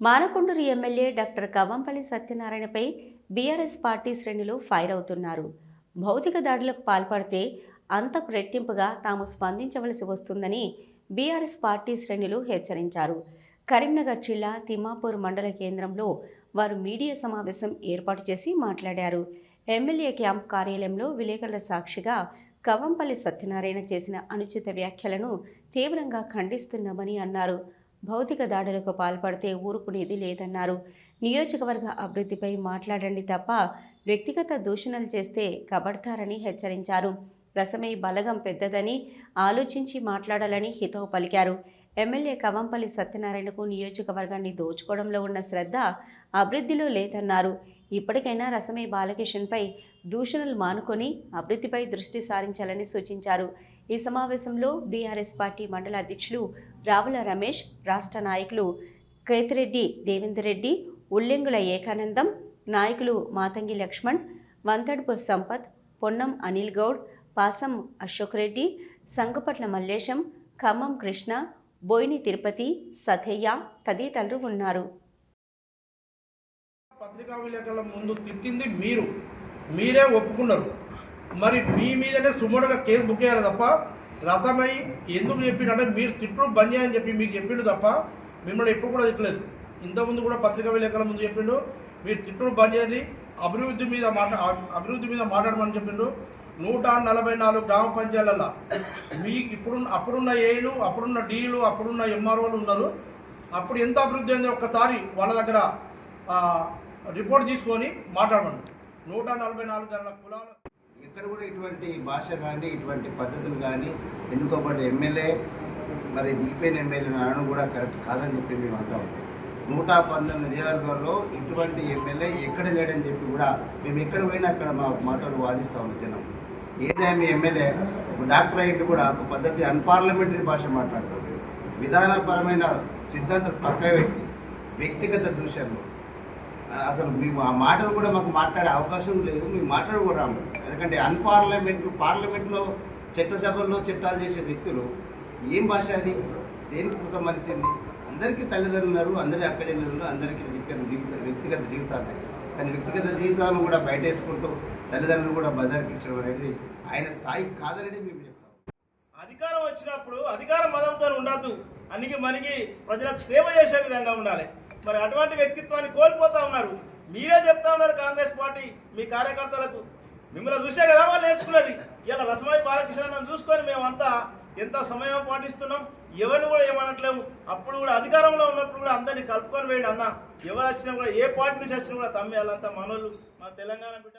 Manakondur MLA doctor Kavvampalli సత్యనారాయణపై BRS party శ్రేణులు fire అవుతున్నారు. భౌతిక దాడులకు పాల్పడితే అంతకు రెట్టింపుగా తాము స్పందించవలసి వస్తుందని బీఆర్ఎస్ పార్టీ శ్రేణులు హెచ్చరించారు. కరీంనగర్ జిల్లా తిమ్మాపూర్ మండల కేంద్రంలో వారు మీడియా సమావేశం ఏర్పాటు చేసి మాట్లాడారు. ఎమ్మెల్యే క్యాంప్ కార్యాలయంలో విలేకరుల సాక్షిగా కవంపల్లి సత్యనారాయణ చేసిన అనుచిత వ్యాఖ్యలను తీవ్రంగా ఖండిస్తున్నామని అన్నారు. భౌతిక దాడులకు పాల్పడితే ఊరుకునేది లేదన్నారు. నియోజకవర్గ అభివృద్ధిపై మాట్లాడండి తప్ప వ్యక్తిగత దూషణలు చేస్తే కబడతారని హెచ్చరించారు. రసమై బలగం పెద్దదని ఆలోచించి మాట్లాడాలని హితవు పలికారు. ఎమ్మెల్యే కవంపల్లి సత్యనారాయణకు నియోజకవర్గాన్ని దోచుకోవడంలో ఉన్న శ్రద్ధ అభివృద్ధిలో లేదన్నారు. ఇప్పటికైనా రసమై బాలకిషన్పై దూషణలు మానుకొని అభివృద్ధిపై దృష్టి సారించాలని సూచించారు. ఈ సమావేశంలో బీఆర్ఎస్ పార్టీ మండల అధ్యక్షులు రావుల రమేష్ రాష్ట్ర నాయకులు కేతిరెడ్డి దేవేందర్ రెడ్డి ఉల్లెంగుల ఏకానందం నాయకులు మాతంగి లక్ష్మణ్ వంతడ్పూర్ సంపత్ పొన్నం అనిల్ గౌడ్ పాసం అశోక్ రెడ్డి సంగపట్ల మల్లేశం ఖమ్మం కృష్ణ బోయిని తిరుపతి సథయ్య తదితరులు ఉన్నారు. పత్రికా విలేకరుల ముందు తిట్టింది మీరు. మీరే ఒప్పుకున్నారు. మరి మీ మీదనే సుమోటగా కేసు బుక్ చేయాలి తప్ప రసమై ఎందుకు చెప్పిండంటే మీరు తిట్లు బంద్ చేయని చెప్పి మీకు చెప్పిండు తప్ప మిమ్మల్ని ఎప్పుడు కూడా తిట్టలేదు. ఇంతకుముందు కూడా పత్రికా విలేకరుల ముందు చెప్పిండు మీరు తిట్లు బంద్ చేయండి అభివృద్ధి మీద మాట అభివృద్ధి మీద మాట్లాడమని చెప్పిండు. నూట నలభై నాలుగు గ్రామ పంచాయతీలలో మీకు ఇప్పుడు అప్పుడున్న ఏలు అప్పుడున్న డీలు అప్పుడున్న ఎంఆర్ఓలు ఉన్నారు. అప్పుడు ఎంత అభివృద్ధి అయిందో ఒక్కసారి వాళ్ళ దగ్గర రిపోర్ట్ తీసుకొని మాట్లాడమండి నూట నలభై నాలుగు గల కులాలు ఇక్కడ కూడా ఇటువంటి భాష కానీ ఇటువంటి పద్ధతులు కానీ ఎన్నుకోబడ్డ ఎమ్మెల్యే మరి దీపేన్ ఎమ్మెల్యే అనడం కూడా కరెక్ట్ కాదని చెప్పి మేము అంటాం. నూట పంతొమ్మిది నియోజకవర్గంలో ఇటువంటి ఎమ్మెల్యే ఎక్కడ లేడని చెప్పి కూడా మేము ఎక్కడ పోయినా అక్కడ మా మాతో వాదిస్తాము ఉన్నాం జనం. ఏదైనా మీ ఎమ్మెల్యే డాక్టర్ అయ్యింటి కూడా ఒక పద్ధతి అన్పార్లమెంటరీ భాష మాట్లాడతాం విధానపరమైన సిద్ధాంతం పక్క పెట్టి వ్యక్తిగత దూషణలు. అసలు మేము ఆ మాటలు కూడా మాకు మాట్లాడే అవకాశం లేదు మేము మాట్లాడకూడము ఎందుకంటే అన్పార్లమెంట్ పార్లమెంట్లో చట్టసభల్లో చట్టాలు చేసే వ్యక్తులు ఏం భాష అది? దేనికి సంబంధించింది? అందరికీ తల్లిదండ్రులు అందరి అక్కజల్లులు అందరికీ వ్యక్తిగత జీవిత వ్యక్తిగత జీవితాలు. కానీ వ్యక్తిగత జీవితాలను కూడా బయట వేసుకుంటూ తల్లిదండ్రులు కూడా బదరికించడం అనేది ఆయన స్థాయి కాదనేది మేము చెప్తాం. అధికారం వచ్చినప్పుడు అధికార మదంతో ఉండద్దు. అన్నికి మనకి ప్రజలకు సేవ చేసే విధంగా ఉండాలి. మరి అటువంటి వ్యక్తిత్వాన్ని కోల్పోతా ఉన్నారు. మీరే చెప్తా ఉన్నారు కాంగ్రెస్ పార్టీ మీ కార్యకర్తలకు. మిమ్మల్ని చూసే కదా వాళ్ళు నేర్చుకున్నది. ఇలా రసమాయి బాలకృష్ణ చూసుకొని మేమంతా ఎంత సమయం పాటిస్తున్నాం? ఎవరిని కూడా ఏమనట్లేము. అప్పుడు కూడా అధికారంలో ఉన్నప్పుడు కూడా అందరినీ కలుపుకొని వేయండి అన్న. ఎవరు వచ్చినా కూడా ఏ పార్టీ నుంచి వచ్చినా కూడా తమ్మి వాళ్ళంతా మనోళ్ళు. మా తెలంగాణ బిడ్డ